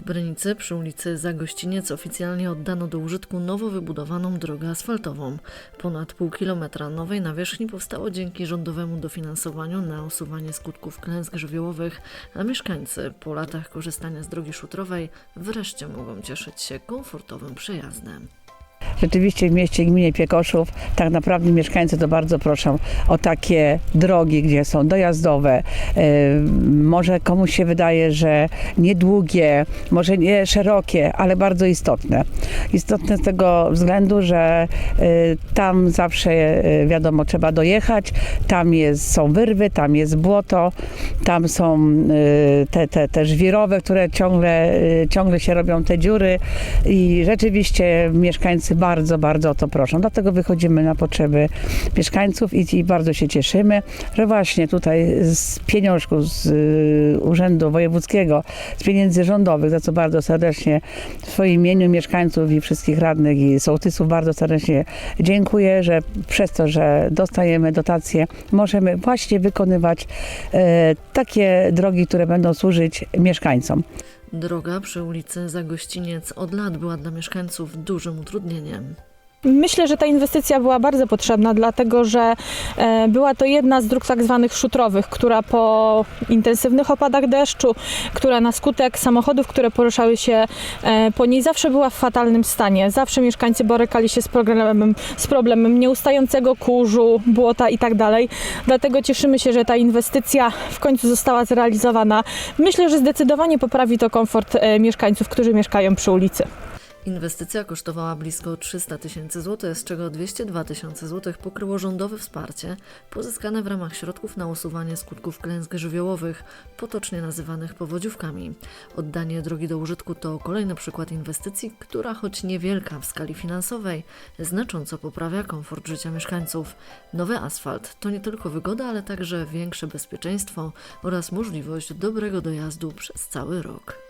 Krynicy przy ulicy Zagościniec oficjalnie oddano do użytku nowo wybudowaną drogę asfaltową. Ponad pół kilometra nowej nawierzchni powstało dzięki rządowemu dofinansowaniu na usuwanie skutków klęsk żywiołowych, a mieszkańcy po latach korzystania z drogi szutrowej wreszcie mogą cieszyć się komfortowym przejazdem. Rzeczywiście w mieście gminie Piekoszów tak naprawdę mieszkańcy to bardzo proszą o takie drogi, gdzie są dojazdowe. Może komuś się wydaje, że niedługie, może nie szerokie, ale bardzo istotne. Istotne z tego względu, że yy, tam zawsze yy, wiadomo trzeba dojechać, tam jest, są wyrwy, tam jest błoto, tam są yy, te, te, te żwirowe, które ciągle, ciągle się robią te dziury i rzeczywiście mieszkańcy bardzo, bardzo o to proszą. Dlatego wychodzimy na potrzeby mieszkańców i, i bardzo się cieszymy, że właśnie tutaj z pieniążków z y, Urzędu Wojewódzkiego, z pieniędzy rządowych, za co bardzo serdecznie w swoim imieniu mieszkańców i wszystkich radnych i sołtysów bardzo serdecznie dziękuję, że przez to, że dostajemy dotacje, możemy właśnie wykonywać e, takie drogi, które będą służyć mieszkańcom. Droga przy ulicy Zagościniec od lat była dla mieszkańców dużym utrudnieniem. Myślę, że ta inwestycja była bardzo potrzebna, dlatego że e, była to jedna z dróg tak zwanych szutrowych, która po intensywnych opadach deszczu, która na skutek samochodów, które poruszały się e, po niej, zawsze była w fatalnym stanie. Zawsze mieszkańcy borykali się z problemem, z problemem nieustającego kurzu, błota i tak dalej. Dlatego cieszymy się, że ta inwestycja w końcu została zrealizowana. Myślę, że zdecydowanie poprawi to komfort e, mieszkańców, którzy mieszkają przy ulicy. Inwestycja kosztowała blisko 300 tysięcy złotych, z czego 202 tysiące złotych pokryło rządowe wsparcie pozyskane w ramach środków na usuwanie skutków klęsk żywiołowych, potocznie nazywanych powodziówkami. Oddanie drogi do użytku to kolejny przykład inwestycji, która choć niewielka w skali finansowej, znacząco poprawia komfort życia mieszkańców. Nowy asfalt to nie tylko wygoda, ale także większe bezpieczeństwo oraz możliwość dobrego dojazdu przez cały rok.